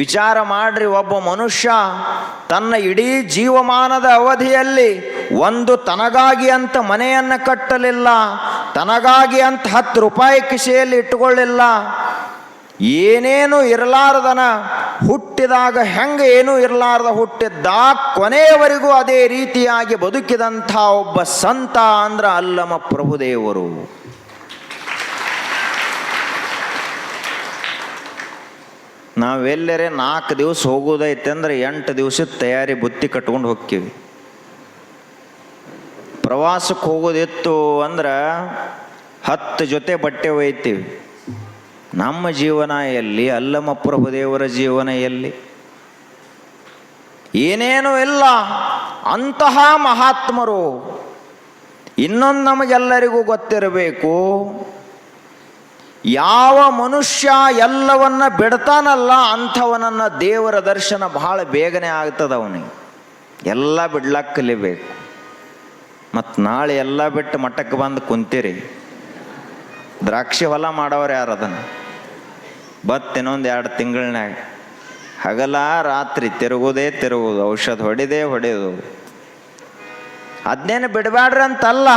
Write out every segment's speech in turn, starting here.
ವಿಚಾರ ಮಾಡ್ರಿ, ಒಬ್ಬ ಮನುಷ್ಯ ತನ್ನ ಇಡೀ ಜೀವಮಾನದ ಅವಧಿಯಲ್ಲಿ ಒಂದು ತನಗಾಗಿ ಅಂತ ಮನೆಯನ್ನು ಕಟ್ಟಲಿಲ್ಲ, ತನಗಾಗಿ ಅಂತ ಹತ್ತು ರೂಪಾಯಿ ಕಿಸೆಯಲ್ಲಿ ಇಟ್ಟುಕೊಳ್ಳಿಲ್ಲ, ಏನೇನು ಇರಲಾರದನ ಹುಟ್ಟಿದಾಗ ಹೆಂಗೆ ಏನೂ ಇರಲಾರದ ಹುಟ್ಟಿದ್ದ, ಕೊನೆಯವರೆಗೂ ಅದೇ ರೀತಿಯಾಗಿ ಬದುಕಿದಂಥ ಒಬ್ಬ ಸಂತ ಅಂದ್ರ ಅಲ್ಲಮ ಪ್ರಭುದೇವರು. ನಾವೆಲ್ಲರೇ ನಾಲ್ಕು ದಿವಸ ಹೋಗೋದೈತೆ ಅಂದ್ರೆ ಎಂಟು ದಿವಸದ ತಯಾರಿ ಬುತ್ತಿ ಕಟ್ಕೊಂಡು ಹೋಗ್ತೀವಿ. ಪ್ರವಾಸಕ್ಕೆ ಹೋಗೋದಿತ್ತು ಅಂದ್ರೆ ಹತ್ತು ಜೊತೆ ಬಟ್ಟೆ ಒಯ್ತೀವಿ. ನಮ್ಮ ಜೀವನ ಎಲ್ಲಿ ಅಲ್ಲಮ ಪ್ರಭುದೇವರ ಜೀವನ ಎಲ್ಲಿ ಏನೇನೂ ಇಲ್ಲ. ಅಂತಹ ಮಹಾತ್ಮರು ಇನ್ನೊಂದು ನಮಗೆಲ್ಲರಿಗೂ ಗೊತ್ತಿರಬೇಕು. ಯಾವ ಮನುಷ್ಯ ಎಲ್ಲವನ್ನ ಬಿಡ್ತಾನಲ್ಲ ಅಂಥವನನ್ನ ದೇವರ ದರ್ಶನ ಬಹಳ ಬೇಗನೆ ಆಗ್ತದ ಅವನಿಗೆ. ಎಲ್ಲ ಬಿಡ್ಲಕ್ಕಲಿಬೇಕು ಮತ್ತು ನಾಳೆ ಎಲ್ಲ ಬಿಟ್ಟು ಮಠಕ್ಕೆ ಬಂದು ಕುಂತೀರಿ. ದ್ರಾಕ್ಷಿ ಹೊಲ ಮಾಡೋರು ಯಾರು ಅದನ್ನು? ಇನ್ನೊಂದು ಎರಡು ತಿಂಗಳನ್ಯಾಗ. ಹಗಲ ರಾತ್ರಿ ತಿರುಗುದೇ ತಿರುಗುದು, ಔಷಧ ಹೊಡಿದೇ ಹೊಡೆಯೋದು ಅದನ್ನೇನು ಬಿಡಬೇಡ್ರಿ ಅಂತಲ್ಲ.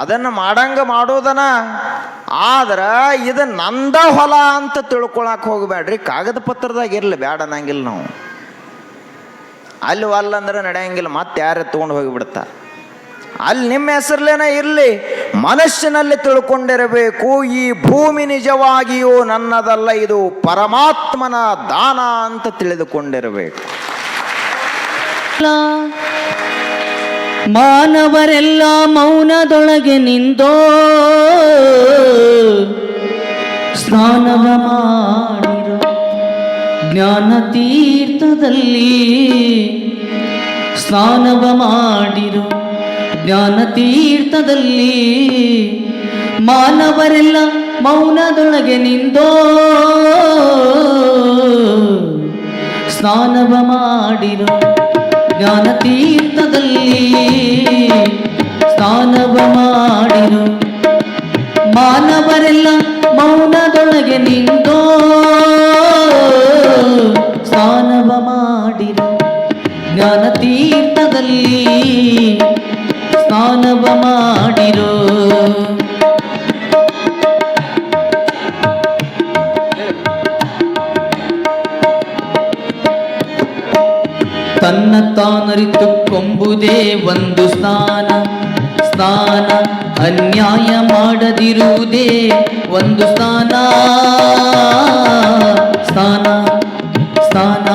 ಅದನ್ನು ಮಾಡಂಗ ಮಾಡೋದನ. ಆದ್ರೆ ಇದು ನಂದ ಹೊಲ ಅಂತ ತಿಳ್ಕೊಳಕ್ ಹೋಗಬೇಡ್ರಿ ಕಾಗದ ಪತ್ರದಾಗ ಇರಲಿ ಬೇಡ ಅನ್ನಂಗಿಲ್ಲ ನಾವು. ಅಲ್ಲಿ ಅಲ್ಲ ಅಂದ್ರೆ ನಡೆಯಂಗಿಲ್ಲ, ಮತ್ತೆ ಯಾರೇ ತೊಗೊಂಡು ಹೋಗಿಬಿಡ್ತಾರೆ ಅಲ್ಲಿ ನಿಮ್ಮ ಹೆಸರ್ಲೇನ ಇರಲಿ, ಮನಸ್ಸಿನಲ್ಲಿ ತಿಳ್ಕೊಂಡಿರಬೇಕು, ಈ ಭೂಮಿ ನಿಜವಾಗಿಯೂ ನನ್ನದಲ್ಲ, ಇದು ಪರಮಾತ್ಮನ ದಾನ ಅಂತ ತಿಳಿದುಕೊಂಡಿರಬೇಕು. ಮಾನವರೆಲ್ಲ ಮೌನದೊಳಗೆ ನಿಂದೋ. ಸ್ನಾನವ ಮಾಡಿರೋ ಜ್ಞಾನ ತೀರ್ಥದಲ್ಲಿ. ಸ್ನಾನವ ಮಾಡಿರೋ ಜ್ಞಾನ ತೀರ್ಥದಲ್ಲಿ. ಮಾನವರೆಲ್ಲ ಮೌನದೊಳಗೆ ನಿಂದೋ. ಸ್ನಾನವ ಮಾಡಿರೋ ಜ್ಞಾನ ತೀರ್ಥದಲ್ಲಿ ಸ್ನಾನವ ಮಾಡಿರು. ಮಾನವರೆಲ್ಲ ಮೌನದೊಳಗೆ ನಿಂತೋ ಸ್ನಾನವ ಮಾಡಿರು. ಜ್ಞಾನತೀರ್ಥದಲ್ಲಿ ಸ್ನಾನವ ಮಾಡಿರೋ. ತನ್ನ ತಾನರಿತು ಕೊಂಬುದೇ ಒಂದು ಸ್ನಾನ ಸ್ನಾನ ಅನ್ಯಾಯ ಮಾಡದಿರುವುದೇ ಒಂದು ಸ್ನಾನ ಸ್ನಾನ ಸ್ನಾನ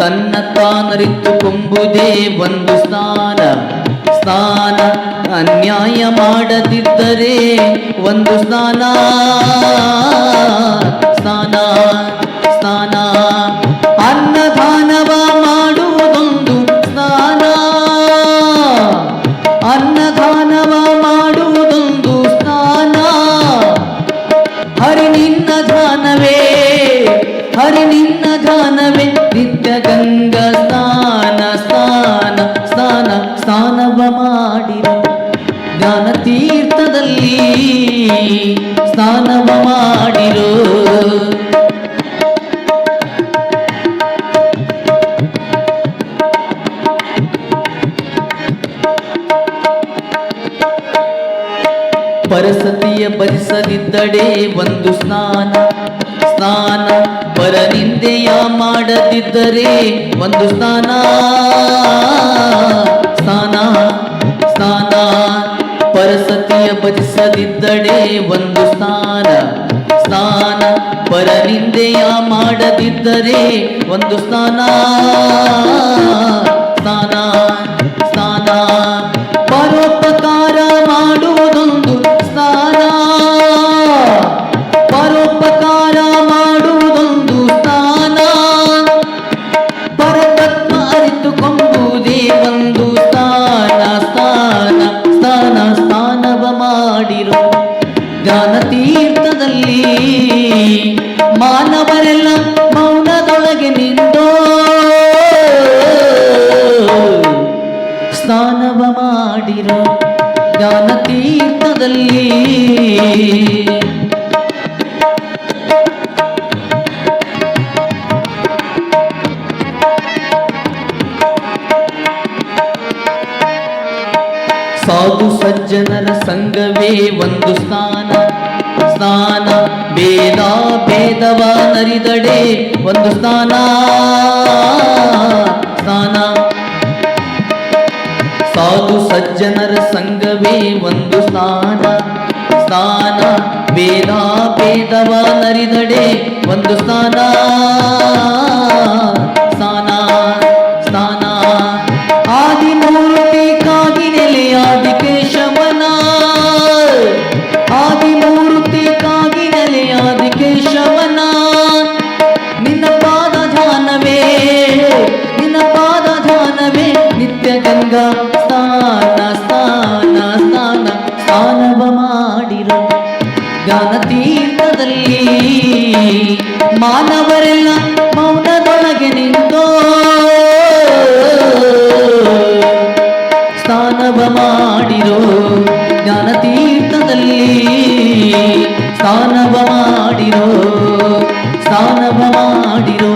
ತನ್ನ ತಾನರಿತು ಕೊಂಬುದೇ ಒಂದು ಸ್ನಾನ ಸ್ನಾನ ಅನ್ಯಾಯ ಮಾಡದಿದ್ದರೆ ಒಂದು ಸ್ನಾನ ಸ್ನಾನ ಸ್ನಾನ ಅನ್ನದಾನವ ಒಂದು ಸ್ನಾನ ಸ್ನಾನ ಪರನಿಂದೆಯ ಮಾಡದಿದ್ದರೆ ಒಂದು ಸ್ನಾನ. ಸ್ನಾನ ಸ್ನಾನ, ಪರಸತಿಯ ಭಜಿಸದಿದ್ದಡೆ ಒಂದು ಸ್ನಾನ. ಸ್ನಾನ ಪರನಿಂದೆಯ ಮಾಡದಿದ್ದರೆ ಒಂದು ಸ್ನಾನ ಸ್ನಾನ. ಸ್ನಾನ ಸ್ಥಾನ ಸ್ನಾನ ಸಾಧು ಸಜ್ಜನರ ಸಂಘವೇ ಒಂದು ಸ್ಥಾನ. ಸ್ಥಾನ ಭೇದ ಭೇದವ ನರಿದಡೆ ಒಂದು ಸ್ನಾನ ಸ್ನಾನವ ಮಾಡಿರೋ ಸ್ನಾನವ ಮಾಡಿರೋ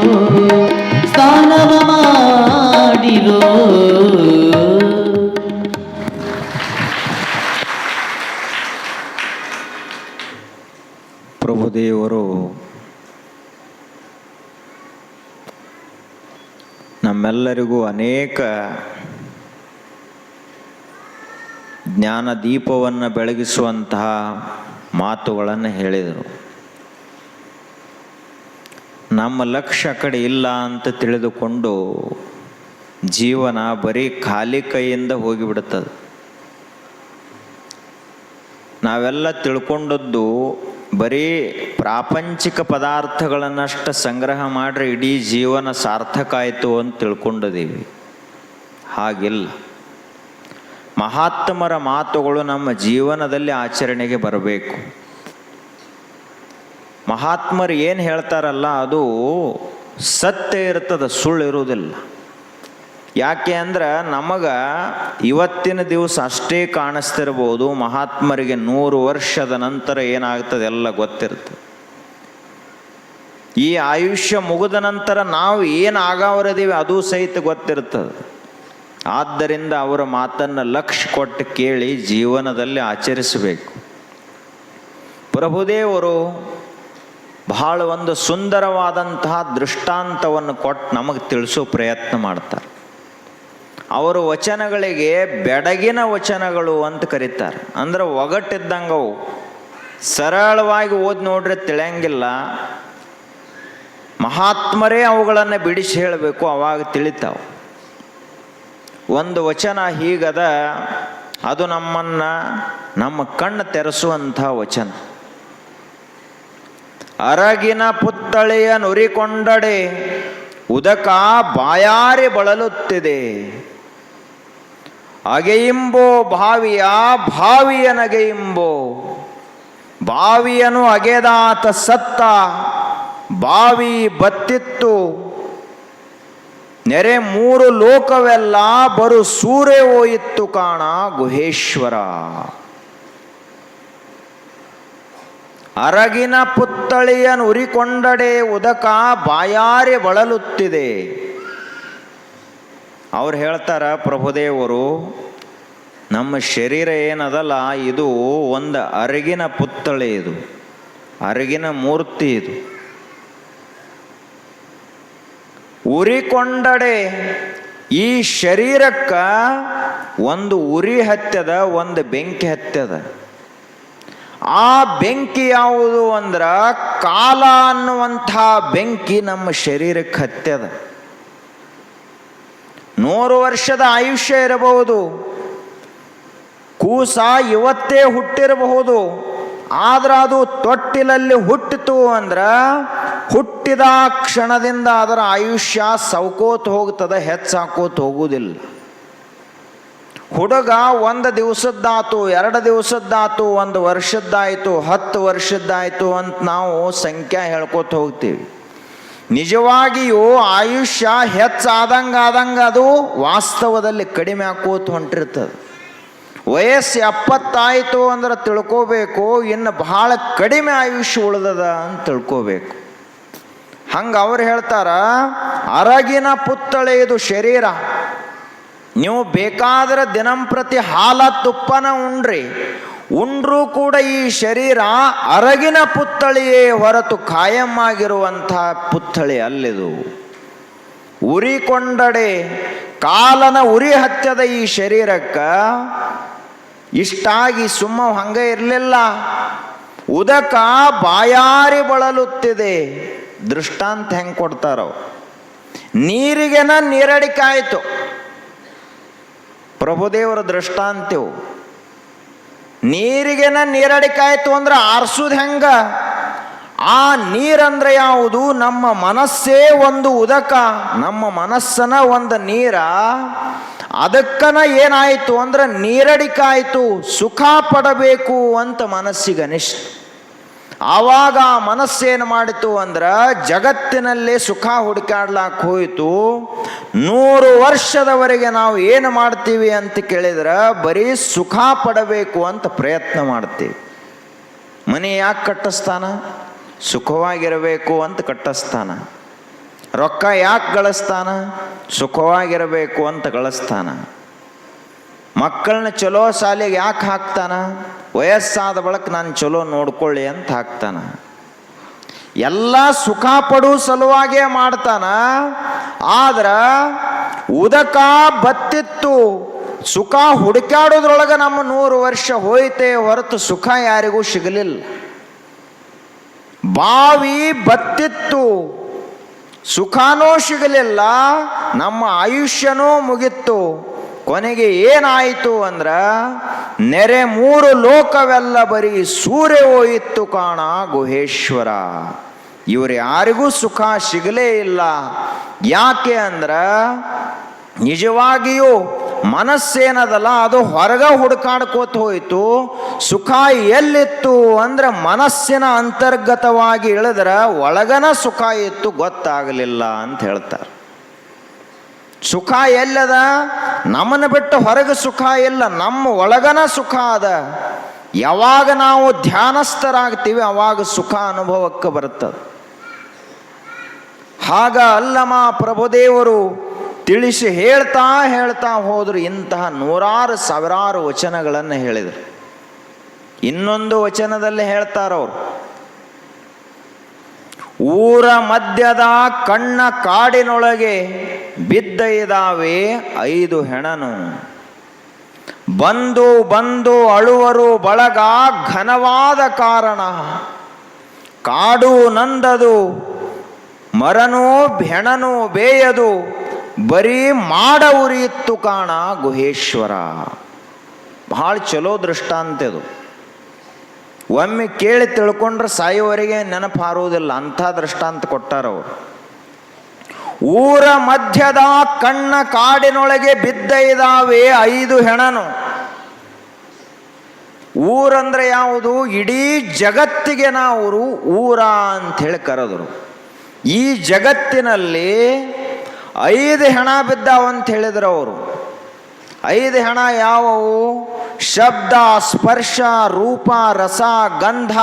ಸ್ನಾನವ ಮಾಡಿರೋ. ಪ್ರಭುದೇವರು ನಮ್ಮೆಲ್ಲರಿಗೂ ಅನೇಕ ಜ್ಞಾನ ದೀಪವನ್ನು ಬೆಳಗಿಸುವಂತಹ ಮಾತುಗಳನ್ನು ಹೇಳಿದರು. ನಮ್ಮ ಲಕ್ಷ್ಯ ಕಡೆ ಇಲ್ಲ ಅಂತ ತಿಳಿದುಕೊಂಡು ಜೀವನ ಬರೀ ಖಾಲಿ ಕೈಯಿಂದ ಹೋಗಿಬಿಡುತ್ತದೆ. ನಾವೆಲ್ಲ ತಿಳ್ಕೊಂಡದ್ದು ಬರೀ ಪ್ರಾಪಂಚಿಕ ಪದಾರ್ಥಗಳನ್ನಷ್ಟು ಸಂಗ್ರಹ ಮಾಡಿರಿ ಇಡೀ ಜೀವನ ಸಾರ್ಥಕ ಆಯಿತು ಅಂತ ತಿಳ್ಕೊಂಡಿದ್ದೀವಿ ಹಾಗಿಲ್ಲ. ಮಹಾತ್ಮರ ಮಾತುಗಳು ನಮ್ಮ ಜೀವನದಲ್ಲಿ ಆಚರಣೆಗೆ ಬರಬೇಕು. ಮಹಾತ್ಮರು ಏನು ಹೇಳ್ತಾರಲ್ಲ, ಅದು ಸತ್ಯ ಇರ್ತದೆ, ಸುಳ್ಳು ಇರುವುದಿಲ್ಲ. ಯಾಕೆ ಅಂದ್ರೆ ನಮಗೆ ಇವತ್ತಿನ ದಿವಸ ಅಷ್ಟೇ ಕಾಣಿಸ್ತಿರ್ಬೋದು, ಮಹಾತ್ಮರಿಗೆ ನೂರು ವರ್ಷದ ನಂತರ ಏನಾಗ್ತದೆ ಎಲ್ಲ ಗೊತ್ತಿರ್ತದೆ ಈ ಆಯುಷ್ಯ ಮುಗಿದ ನಂತರ ನಾವು ಏನು ಆಗಾವರದೀವಿ ಅದು ಸಹಿತ ಗೊತ್ತಿರ್ತದೆ. ಆದ್ದರಿಂದ ಅವರ ಮಾತನ್ನು ಲಕ್ಷ್ಯ ಕೊಟ್ಟು ಕೇಳಿ ಜೀವನದಲ್ಲಿ ಆಚರಿಸಬೇಕು. ಪ್ರಭುದೇವರು ಬಹಳ ಒಂದು ಸುಂದರವಾದಂತಹ ದೃಷ್ಟಾಂತವನ್ನು ಕೊಟ್ಟು ನಮಗೆ ತಿಳಿಸೋ ಪ್ರಯತ್ನ ಮಾಡ್ತಾರೆ. ಅವರ ವಚನಗಳಿಗೆ ಬೆಡಗಿನ ವಚನಗಳು ಅಂತ ಕರೀತಾರೆ. ಅಂದ್ರೆ ಒಗಟ್ಟಿದ್ದಂಗವು ಸರಳವಾಗಿ ಓದಿ ನೋಡ್ರೆ ತಿಳಿಯಂಗಿಲ್ಲ. ಮಹಾತ್ಮರೇ ಅವುಗಳನ್ನು ಬಿಡಿಸಿ ಹೇಳಬೇಕು, ಅವಾಗ ತಿಳಿತಾವೆ. ಒಂದು ವಚನ ಹೀಗದ, ಅದು ನಮ್ಮನ್ನು, ನಮ್ಮ ಕಣ್ಣು ತೆರೆಸುವಂಥ ವಚನ. ಅರಗಿನ ಪುತ್ತಳೆಯ ನುರಿಕೊಂಡಡೆ, ಉದಕ ಬಾಯಾರಿ ಬಳಲುತ್ತಿದೆ. ಅಗೆಯಿಂಬೋ ಬಾವಿಯ ಭಾವಿಯ ನಗೆಯಿಂಬೋ ಬಾವಿಯನು ಅಗೆದಾತ ಸತ್ತ, ಬಾವಿ ಬತ್ತಿತ್ತು. ನೆರೆ ಮೂರು ಲೋಕವೆಲ್ಲ ಬರು ಸೂರ್ಯ ಹೋಯಿತ್ತು ಕಾಣ ಗುಹೇಶ್ವರ. ಅರಗಿನ ಪುತ್ತಳಿಯ ಉರಿಕೊಂಡಡೆ ಉದಕ ಬಾಯಾರಿ ಬಳಲುತ್ತಿದೆ. ಅವ್ರು ಹೇಳ್ತಾರ, ಪ್ರಭುದೇವರು, ನಮ್ಮ ಶರೀರ ಏನದಲ್ಲ, ಇದು ಒಂದು ಅರಗಿನ ಪುತ್ತಳಿ ಇದು. ಅರಗಿನ ಮೂರ್ತಿ ಇದು. ಉರಿಕೊಂಡಡೆ. ಈ ಶರೀರಕ್ಕ ಒಂದು ಉರಿ ಹತ್ಯದ, ಒಂದು ಬೆಂಕಿ ಹತ್ಯದ. ಆ ಬೆಂಕಿ ಯಾವುದು ಅಂದ್ರ ಕಾಲ ಅನ್ನುವಂಥ ಬೆಂಕಿ ನಮ್ಮ ಶರೀರಕ್ಕೆ ಹತ್ಯದ. ನೂರು ವರ್ಷದ ಆಯುಷ್ಯ ಇರಬಹುದು. ಕೂಸ ಇವತ್ತೇ ಹುಟ್ಟಿರಬಹುದು. ಆದ್ರೆ ಅದು ತೊಟ್ಟಿಲಲ್ಲಿ ಹುಟ್ಟಿತು ಅಂದ್ರ ಹುಟ್ಟಿದ ಕ್ಷಣದಿಂದ ಅದರ ಆಯುಷ್ಯ ಸೌಕೋತ್ ಹೋಗ್ತದ, ಹೆಚ್ಚಾಕೋತ್ ಹೋಗುವುದಿಲ್ಲ. ಹುಡುಗ ಒಂದು ದಿವಸದ್ದಾತು, ಎರಡು ದಿವಸದ್ದಾತು, ಒಂದು ವರ್ಷದ್ದಾಯಿತು, ಹತ್ತು ವರ್ಷದ್ದಾಯಿತು ಅಂತ ನಾವು ಸಂಖ್ಯೆ ಹೇಳ್ಕೊತ ಹೋಗ್ತೀವಿ. ನಿಜವಾಗಿಯೂ ಆಯುಷ್ಯ ಹೆಚ್ಚಾದಂಗೆ ಆದಂಗೆ ಅದು ವಾಸ್ತವದಲ್ಲಿ ಕಡಿಮೆ ಆಕೋತ ಹೊಂಟಿರ್ತದೆ. ವಯಸ್ಸು ಎಪ್ಪತ್ತಾಯಿತು ಅಂದ್ರೆ ತಿಳ್ಕೋಬೇಕು, ಇನ್ನು ಬಹಳ ಕಡಿಮೆ ಆಯುಷ್ಯ ಉಳಿದದ ಅಂತ ತಿಳ್ಕೋಬೇಕು. ಹಂಗೆ ಅವ್ರು ಹೇಳ್ತಾರ, ಅರಗಿನ ಪುತ್ತಳೆ ಇದು ಶರೀರ. ನೀವು ಬೇಕಾದ್ರೆ ದಿನಂಪ್ರತಿ ಹಾಲ ತುಪ್ಪನ ಉಂಡ್ರಿ. ಉಂಡ್ರೂ ಕೂಡ ಈ ಶರೀರ ಅರಗಿನ ಪುತ್ಥಳಿಯೇ ಹೊರತು ಕಾಯಂ ಆಗಿರುವಂಥ ಪುತ್ಥಳಿ ಅಲ್ಲಿದು. ಉರಿಕೊಂಡಡೆ ಕಾಲನ ಉರಿ ಹತ್ಯದ ಈ ಶರೀರಕ್ಕ ಇಷ್ಟಾಗಿ ಸುಮ್ಮ ಹಂಗೆ ಇರಲಿಲ್ಲ. ಉದಕ ಬಾಯಾರಿ ಬಳಲುತ್ತಿದೆ. ದೃಷ್ಟಾಂತ ಹೆಂಗೆ ಕೊಡ್ತಾರೋ. ನೀರಿಗೆನ ನೀರಡಿಕಾಯ್ತು ಪ್ರಭುದೇವರ ದೃಷ್ಟಾಂತವು ನೀರಿಗೆನ ನೀರಡಿಕಾಯ್ತು ಅಂದ್ರೆ ಆರಿಸೋದು ಹೆಂಗ? ಆ ನೀರಂದ್ರೆ ಯಾವುದು? ನಮ್ಮ ಮನಸ್ಸೇ ಒಂದು ಉದಕ. ನಮ್ಮ ಮನಸ್ಸನ ಒಂದು ನೀರ. ಅದಕ್ಕನ ಏನಾಯಿತು ಅಂದ್ರೆ ನೀರಡಿಕಾಯ್ತು ಸುಖ ಪಡಬೇಕು ಅಂತ ಮನಸ್ಸಿಗೆ ಅನಿಸ್ತು ಆವಾಗ ಆ ಮನಸ್ಸೇನು ಮಾಡಿತು ಅಂದ್ರೆ ಜಗತ್ತಿನಲ್ಲಿ ಸುಖ ಹುಡುಕಾಡ್ಲಾಕ್ ಹೋಯಿತು. ನೂರು ವರ್ಷದವರೆಗೆ ನಾವು ಏನು ಮಾಡ್ತೀವಿ ಅಂತ ಕೇಳಿದ್ರೆ ಬರೀ ಸುಖ ಪಡಬೇಕು ಅಂತ ಪ್ರಯತ್ನ ಮಾಡ್ತೀವಿ. ಮನೆ ಯಾಕೆ ಕಟ್ಟಿಸ್ತಾನ? ಸುಖವಾಗಿರಬೇಕು ಅಂತ ಕಟ್ಟಿಸ್ತಾನ. ರೊಕ್ಕ ಯಾಕೆ ಗಳಿಸ್ತಾನ? ಸುಖವಾಗಿರಬೇಕು ಅಂತ ಗಳಿಸ್ತಾನ. ಮಕ್ಕಳನ್ನ ಚಲೋ ಶಾಲೆಗೆ ಯಾಕೆ ಹಾಕ್ತಾನ? ವಯಸ್ಸಾದ ಬಳಕ ನಾನು ಚಲೋ ನೋಡ್ಕೊಳ್ಳಿ ಅಂತ ಹಾಕ್ತಾನ. ಎಲ್ಲ ಸುಖ ಪಡೋ ಸಲುವಾಗೇ ಮಾಡ್ತಾನ. ಆದ್ರ ಉದಕ ಬತ್ತಿತ್ತು. ಸುಖ ಹುಡುಕಾಡೋದ್ರೊಳಗೆ ನಮ್ಮ ನೂರು ವರ್ಷ ಹೋಯ್ತೆ ಹೊರತು ಸುಖ ಯಾರಿಗೂ ಸಿಗಲಿಲ್ಲ. ಬಾವಿ ಬತ್ತಿತ್ತು. ಸುಖನೂ ಸಿಗಲಿಲ್ಲ, ನಮ್ಮ ಆಯುಷ್ಯನೂ ಮುಗಿತ್ತು. ಕೊನೆಗೆ ಏನಾಯಿತು ಅಂದ್ರ ನೆರೆ ಮೂರು ಲೋಕವೆಲ್ಲ ಬರೀ ಸೂರ್ಯ ಹೋಯಿತ್ತು ಕಾಣ ಗುಹೇಶ್ವರ. ಇವರು ಯಾರಿಗೂ ಸುಖ ಸಿಗಲೇ ಇಲ್ಲ. ಯಾಕೆ ಅಂದ್ರ ನಿಜವಾಗಿಯೂ ಮನಸ್ಸೇನದಲ್ಲ, ಅದು ಹೊರಗ ಹುಡುಕಾಡ್ಕೋತ ಹೋಯಿತು. ಸುಖ ಎಲ್ಲಿತ್ತು ಅಂದ್ರೆ ಮನಸ್ಸಿನ ಅಂತರ್ಗತವಾಗಿ ಇಳಿದ್ರ ಒಳಗನ ಸುಖ ಇತ್ತು, ಗೊತ್ತಾಗಲಿಲ್ಲ ಅಂತ ಹೇಳ್ತಾರೆ. ಸುಖ ಎಲ್ಲದ? ನಮ್ಮನ್ನು ಬಿಟ್ಟು ಹೊರಗೆ ಸುಖ ಇಲ್ಲ, ನಮ್ಮ ಒಳಗನ ಸುಖ ಅದ. ಯಾವಾಗ ನಾವು ಧ್ಯಾನಸ್ಥರಾಗ್ತೀವಿ, ಅವಾಗ ಸುಖ ಅನುಭವಕ್ಕೆ ಬರುತ್ತದೆ. ಹಾಗ ಅಲ್ಲಮ ಪ್ರಭುದೇವರು ತಿಳಿಸಿ ಹೇಳ್ತಾ ಹೇಳ್ತಾ ಹೋದರು ಇಂತಹ ನೂರಾರು ಸಾವಿರಾರು ವಚನಗಳನ್ನು ಹೇಳಿದರು. ಇನ್ನೊಂದು ವಚನದಲ್ಲಿ ಹೇಳ್ತಾರವ್ರು ಊರ ಮಧ್ಯದ ಕಣ್ಣ ಕಾಡಿನೊಳಗೆ ಬಿದ್ದ ಇದಾವೆ ಐದು ಹೆಣನು. ಬಂದು ಬಂದು ಅಳುವರು ಬಳಗ ಘನವಾದ ಕಾರಣ. ಕಾಡು ನಂದದು, ಮರನೂ ಹೆಣನು ಬೇಯದು, ಬರೀ ಮಾಡ ಉರಿಯಿತ್ತು ಕಾಣ ಗುಹೇಶ್ವರ. ಬಹಳ ಚಲೋ ದೃಷ್ಟಾಂತ ಇದು ಒಮ್ಮೆ ಕೇಳಿ ತಿಳ್ಕೊಂಡ್ರೆ ಸಾಯುವವರೆಗೆ ನೆನಪು ಹಾರುವುದಿಲ್ಲ. ಅಂಥ ದೃಷ್ಟಾಂತ ಕೊಟ್ಟಾರವರು ಊರ ಮಧ್ಯದ ಕಣ್ಣ ಕಾಡಿನೊಳಗೆ ಬಿದ್ದ ಇದಾವೆ ಐದು ಹೆಣನು. ಊರಂದ್ರೆ ಯಾವುದು? ಇಡೀ ಜಗತ್ತಿಗೆ ನಾವು ಊರ ಅಂಥೇಳಿ ಕರೆದರು. ಈ ಜಗತ್ತಿನಲ್ಲಿ ಐದು ಹೆಣ ಬಿದ್ದಾವಂತ ಹೇಳಿದ್ರು ಅವರು. ಐದು ಹೆಣ ಯಾವುವು? ಶಬ್ದ, ಸ್ಪರ್ಶ, ರೂಪ, ರಸ, ಗಂಧ,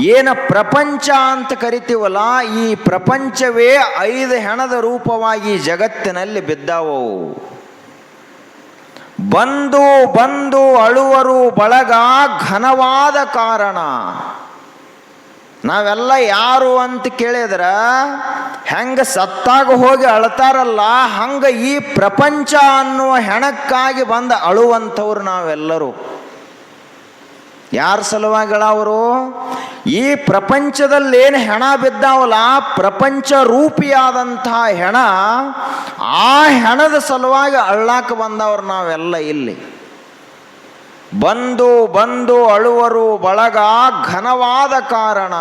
ಏನ ಪ್ರಪಂಚ ಅಂತ ಕರಿತೀವಲ್ಲ, ಈ ಪ್ರಪಂಚವೇ ಐದು ಹೆಣದ ರೂಪವಾಗಿ ಜಗತ್ತಿನಲ್ಲಿ ಬಿದ್ದಾವು. ಬಂದು ಬಂದು ಅಳುವರು ಬಳಗ ಘನವಾದ ಕಾರಣ. ನಾವೆಲ್ಲ ಯಾರು ಅಂತ ಕೇಳಿದ್ರ, ಹೆಂಗ ಸತ್ತಾಗ ಹೋಗಿ ಅಳ್ತಾರಲ್ಲ, ಹಂಗ ಈ ಪ್ರಪಂಚ ಅನ್ನುವ ಹೆಣಕ್ಕಾಗಿ ಬಂದ ಅಳುವಂಥವ್ರು ನಾವೆಲ್ಲರೂ. ಯಾರ ಸಲುವಾಗಿಳ ಅವರು ಈ ಪ್ರಪಂಚದಲ್ಲಿ ಏನು ಹೆಣ ಬಿದ್ದಾವಲ್ಲ, ಪ್ರಪಂಚ ರೂಪಿಯಾದಂತಹ ಹೆಣ, ಆ ಹೆಣದ ಸಲುವಾಗಿ ಅಳ್ಳಾಕ ಬಂದವ್ರು ನಾವೆಲ್ಲ ಇಲ್ಲಿ. ಬಂದು ಬಂದು ಅಳುವರು ಬಳಗ ಘನವಾದ ಕಾರಣ.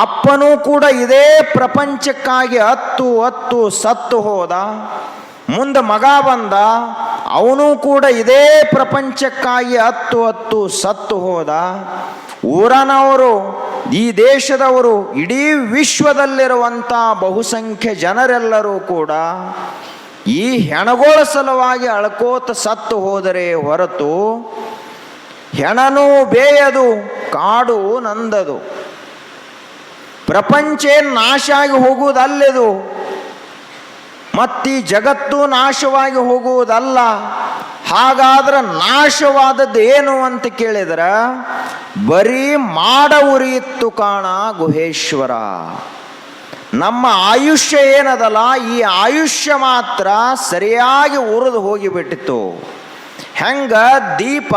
ಅಪ್ಪನೂ ಕೂಡ ಇದೇ ಪ್ರಪಂಚಕ್ಕಾಗಿ ಹತ್ತು ಹತ್ತು ಸತ್ತು ಹೋದ. ಮುಂದೆ ಮಗ ಬಂದ. ಅವನು ಕೂಡ ಇದೇ ಪ್ರಪಂಚಕ್ಕಾಗಿ ಹತ್ತು ಹತ್ತು ಸತ್ತು ಹೋದ. ಊರನವರು, ಈ ದೇಶದವರು, ಇಡೀ ವಿಶ್ವದಲ್ಲಿರುವಂಥ ಬಹುಸಂಖ್ಯೆ ಜನರೆಲ್ಲರೂ ಕೂಡ ಈ ಹೆಣಗೋಳ ಸಲುವಾಗಿ ಅಳ್ಕೋತ ಸತ್ತು ಹೋದರೆ ಹೊರತು ಹೆಣನೂ ಬೇಯದು, ಕಾಡು ನಂದದು. ಪ್ರಪಂಚ ನಾಶ ಆಗಿ ಹೋಗುವುದಲ್ಲದು, ಮತ್ತೀ ಜಗತ್ತು ನಾಶವಾಗಿ ಹೋಗುವುದಲ್ಲ, ಹಾಗಾದ್ರೆ ನಾಶವಾದದ್ದು ಏನು ಅಂತ ಕೇಳಿದ್ರ, ಬರೀ ಮಾಡ ಉರಿಯಿತ್ತು ಕಾಣ ಗುಹೇಶ್ವರ. ನಮ್ಮ ಆಯುಷ್ಯ ಏನದಲ್ಲ, ಈ ಆಯುಷ್ಯ ಮಾತ್ರ ಸರಿಯಾಗಿ ಉರಿದು ಹೋಗಿಬಿಟ್ಟಿತ್ತು. ಹೆಂಗ ದೀಪ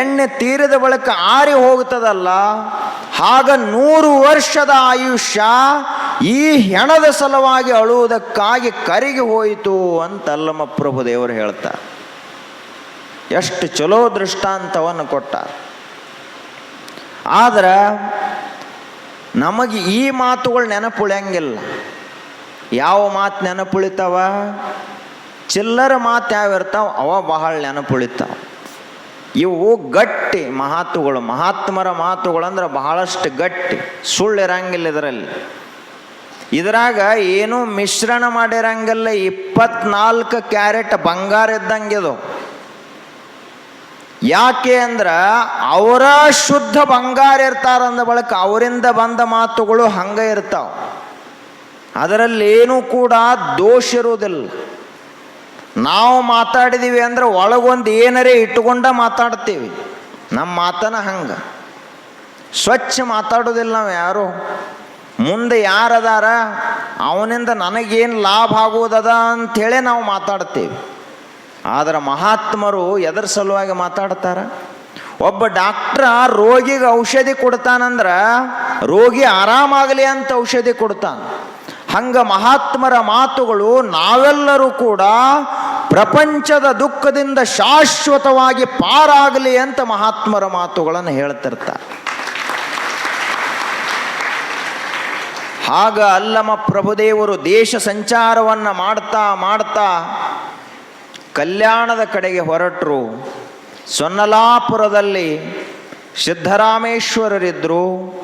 ಎಣ್ಣೆ ತೀರಿದ ಬಳಿಕ ಆರಿ ಹೋಗ್ತದಲ್ಲ, ಆಗ ನೂರು ವರ್ಷದ ಆಯುಷ್ಯ ಈ ಹೆಣದ ಸಲುವಾಗಿ ಅಳುವುದಕ್ಕಾಗಿ ಕರಿಗೆ ಹೋಯಿತು ಅಂತ ಅಲ್ಲಮ್ಮ ಪ್ರಭು ದೇವರು ಹೇಳ್ತಾ. ಎಷ್ಟು ಚಲೋ ದೃಷ್ಟಾಂತವನ್ನು ಕೊಟ್ಟ. ಆದ್ರೆ ನಮಗೆ ಈ ಮಾತುಗಳು ನೆನಪುಳಿಯಂಗಿಲ್ಲ. ಯಾವ ಮಾತು ನೆನಪುಳಿತಾವ? ಚಿಲ್ಲರ ಮಾತು ಯಾವ ಇರ್ತಾವ? ಅವ ಬಹಳ ನೆನಪುಳಿತಾವ. ಇವು ಗಟ್ಟಿ ಮಹಾತ್ಮಗಳು ಮಹಾತ್ಮರ ಮಾತುಗಳಂದ್ರೆ ಬಹಳಷ್ಟು ಗಟ್ಟಿ. ಸುಳ್ಳು ಇರಂಗಿಲ್ಲ ಇದರಲ್ಲಿ. ಇದರಾಗ ಏನೂ ಮಿಶ್ರಣ ಮಾಡಿರಂಗಿಲ್ಲ. ಇಪ್ಪತ್ನಾಲ್ಕು ಕ್ಯಾರೆಟ್ ಬಂಗಾರ ಇದ್ದಂಗಿದು ಯಾಕೆ ಅಂದ್ರೆ ಅವರ ಶುದ್ಧ ಬಂಗಾರ ಇರ್ತಾರ ಅಂದ ಬಳಿಕ ಅವರಿಂದ ಬಂದ ಮಾತುಗಳು ಹಂಗೆ ಇರ್ತಾವ. ಅದರಲ್ಲಿ ಏನೂ ಕೂಡ ದೋಷ ಇರುವುದಿಲ್ಲ. ನಾವು ಮಾತಾಡಿದೀವಿ ಅಂದ್ರೆ ಒಳಗೊಂದು ಏನರೇ ಇಟ್ಟುಕೊಂಡ ಮಾತಾಡ್ತೀವಿ. ನಮ್ಮ ಮಾತನ ಹಂಗ. ಸ್ವಚ್ಛ ಮಾತಾಡೋದಿಲ್ಲ ನಾವು ಯಾರು. ಮುಂದೆ ಯಾರದಾರ, ಅವನಿಂದ ನನಗೇನು ಲಾಭ ಆಗುವುದದ ಅಂಥೇಳಿ ನಾವು ಮಾತಾಡ್ತೀವಿ. ಆದ್ರೆ ಮಹಾತ್ಮರು ಎದರ ಸಲುವಾಗಿ ಮಾತಾಡ್ತಾರ? ಒಬ್ಬ ಡಾಕ್ಟ್ರ ರೋಗಿಗೆ ಔಷಧಿ ಕೊಡ್ತಾನಂದ್ರೆ ರೋಗಿ ಆರಾಮಾಗಲಿ ಅಂತ ಔಷಧಿ ಕೊಡ್ತಾನೆ. ಹಂಗೆ ಮಹಾತ್ಮರ ಮಾತುಗಳು ನಾವೆಲ್ಲರೂ ಕೂಡ ಪ್ರಪಂಚದ ದುಃಖದಿಂದ ಶಾಶ್ವತವಾಗಿ ಪಾರಾಗಲಿ ಅಂತ ಮಹಾತ್ಮರ ಮಾತುಗಳನ್ನು ಹೇಳ್ತಿರ್ತಾರೆ. ಆಗ ಅಲ್ಲಮ ಪ್ರಭುದೇವರು ದೇಶ ಸಂಚಾರವನ್ನು ಮಾಡ್ತಾ ಮಾಡ್ತಾ ಕಲ್ಯಾಣದ ಕಡೆಗೆ ಹೊರಟರು. ಸೊನ್ನಲಾಪುರದಲ್ಲಿ ಸಿದ್ಧರಾಮೇಶ್ವರರಿದ್ದರು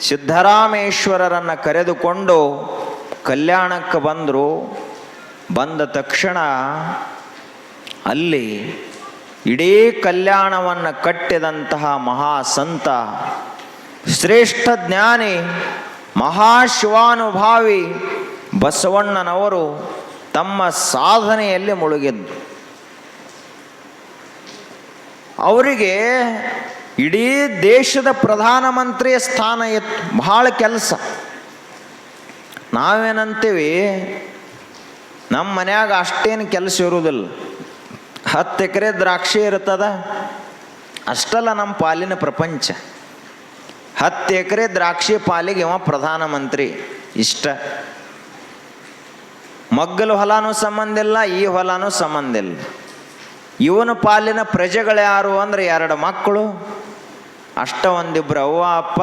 ಸಿದ್ಧರಾಮೇಶ್ವರರನ್ನು ಕರೆದುಕೊಂಡು ಕಲ್ಯಾಣಕ್ಕೆ ಬಂದರು. ಬಂದ ತಕ್ಷಣ ಅಲ್ಲಿ ಇಡೀ ಕಲ್ಯಾಣವನ್ನು ಕಟ್ಟಿದಂತಹ ಮಹಾಸಂತ, ಶ್ರೇಷ್ಠ ಜ್ಞಾನಿ, ಮಹಾಶಿವಾನುಭಾವಿ ಬಸವಣ್ಣನವರು ತಮ್ಮ ಸಾಧನೆಯಲ್ಲಿ ಮುಳುಗಿದ್ದು. ಅವರಿಗೆ ಇಡೀ ದೇಶದ ಪ್ರಧಾನಮಂತ್ರಿಯ ಸ್ಥಾನ ಇತ್ತು. ಬಹಳ ಕೆಲಸ. ನಾವೇನಂತೀವಿ ನಮ್ಮ ಮನ್ಯಾಗ ಅಷ್ಟೇನು ಕೆಲಸ ಇರುವುದಿಲ್ಲ ಹತ್ತು ಎಕರೆ ದ್ರಾಕ್ಷಿ ಇರ್ತದ, ಅಷ್ಟಲ್ಲ ನಮ್ಮ ಪಾಲಿನ ಪ್ರಪಂಚ. ಹತ್ತು ಎಕರೆ ದ್ರಾಕ್ಷಿ ಪಾಲಿಗೆ ಇವ ಪ್ರಧಾನಮಂತ್ರಿ ಇಷ್ಟ. ಮಗ್ಗಲ ಹೊಲನೂ ಸಂಬಂಧ ಇಲ್ಲ, ಈ ಹೊಲನೂ ಸಂಬಂಧ ಇಲ್ಲ. ಇವನ ಪಾಲಿನ ಪ್ರಜೆಗಳು ಯಾರು ಅಂದ್ರೆ ಎರಡು ಮಕ್ಕಳು, ಅಷ್ಟ ಒಂದಿಬ್ರು ಅವ್ವ, ಅಪ್ಪ,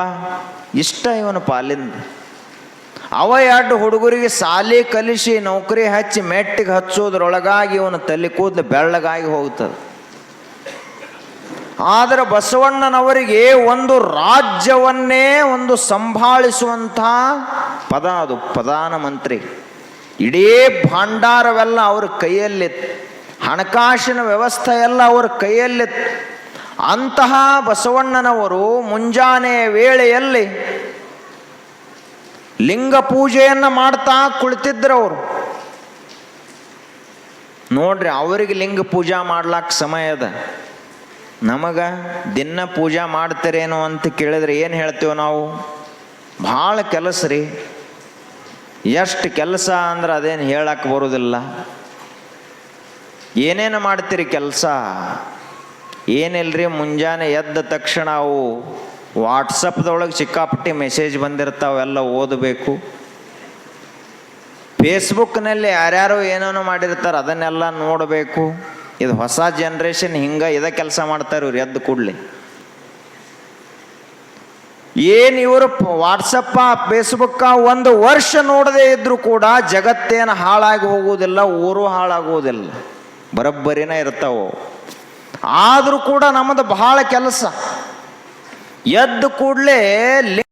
ಇಷ್ಟ ಇವನ ಪಾಲಿಂದ. ಅವ ಎರಡು ಹುಡುಗರಿಗೆ ಸಾಲಿ ಕಲಿಸಿ, ನೌಕರಿ ಹಚ್ಚಿ, ಮೆಟ್ಟಿಗೆ ಹಚ್ಚೋದ್ರೊಳಗಾಗಿ ಇವನು ತಲೆ ಕೂದಲು ಬೆಳ್ಳಗಾಗಿ ಹೋಗ್ತದೆ. ಆದರೆ ಬಸವಣ್ಣನವರಿಗೆ ಒಂದು ರಾಜ್ಯವನ್ನೇ ಒಂದು ಸಂಭಾಳಿಸುವಂತಹ ಪದ ಅದು ಪ್ರಧಾನಮಂತ್ರಿ ಇಡೀ ಭಾಂಡಾರವೆಲ್ಲ ಅವ್ರ ಕೈಯಲ್ಲಿತ್ತು. ಹಣಕಾಸಿನ ವ್ಯವಸ್ಥೆ ಎಲ್ಲ ಅವ್ರ ಕೈಯಲ್ಲಿತ್ತು. ಅಂತಹ ಬಸವಣ್ಣನವರು ಮುಂಜಾನೆ ವೇಳೆಯಲ್ಲಿ ಲಿಂಗ ಪೂಜೆಯನ್ನು ಮಾಡ್ತಾ ಕುಳಿತಿದ್ರವರು. ನೋಡ್ರಿ ಅವರಿಗೆ ಲಿಂಗ ಪೂಜಾ ಮಾಡ್ಲಾಕ ಸಮಯ ಅದ. ನಮಗ ದಿನ ಪೂಜಾ ಮಾಡ್ತೀರೇನೋ ಅಂತ ಕೇಳಿದ್ರೆ ಏನು ಹೇಳ್ತೇವೆ ನಾವು? ಭಾಳ ಕೆಲಸ ರೀ. ಎಷ್ಟು ಕೆಲಸ ಅಂದ್ರೆ ಅದೇನು ಹೇಳಕ್ಕೆ ಬರೋದಿಲ್ಲ. ಏನೇನು ಮಾಡ್ತೀರಿ ಕೆಲಸ? ಏನಿಲ್ರಿ ಮುಂಜಾನೆ ಎದ್ದ ತಕ್ಷಣ ಅವು ವಾಟ್ಸಪ್ದೊಳಗೆ ಸಿಕ್ಕಾಪಟ್ಟಿ ಮೆಸೇಜ್ ಬಂದಿರ್ತಾವೆಲ್ಲ ಓದಬೇಕು. ಫೇಸ್ಬುಕ್ನಲ್ಲಿ ಯಾರ್ಯಾರು ಏನೇನೋ ಮಾಡಿರ್ತಾರೆ, ಅದನ್ನೆಲ್ಲ ನೋಡಬೇಕು. ಇದು ಹೊಸ ಜನ್ರೇಷನ್ ಹಿಂಗೆ ಇದೇ ಕೆಲಸ ಮಾಡ್ತಾರೆ ಇವ್ರು ಎದ್ದು ಕೂಡಲೇ. ಏನು ಇವರು ವಾಟ್ಸಪ್ಪ ಫೇಸ್ಬುಕ್ಕ ಒಂದು ವರ್ಷ ನೋಡದೇ ಇದ್ದರೂ ಕೂಡ ಜಗತ್ತೇನು ಹಾಳಾಗಿ ಹೋಗುವುದಿಲ್ಲ, ಊರು ಹಾಳಾಗುವುದಿಲ್ಲ. ಬರೋಬ್ಬರಿನ ಇರ್ತಾವೆ. ಆದರೂ ಕೂಡ ನಮ್ಮದು ಬಹಳ ಕೆಲಸ. ಎದ್ದು ಕೂಡಲೇ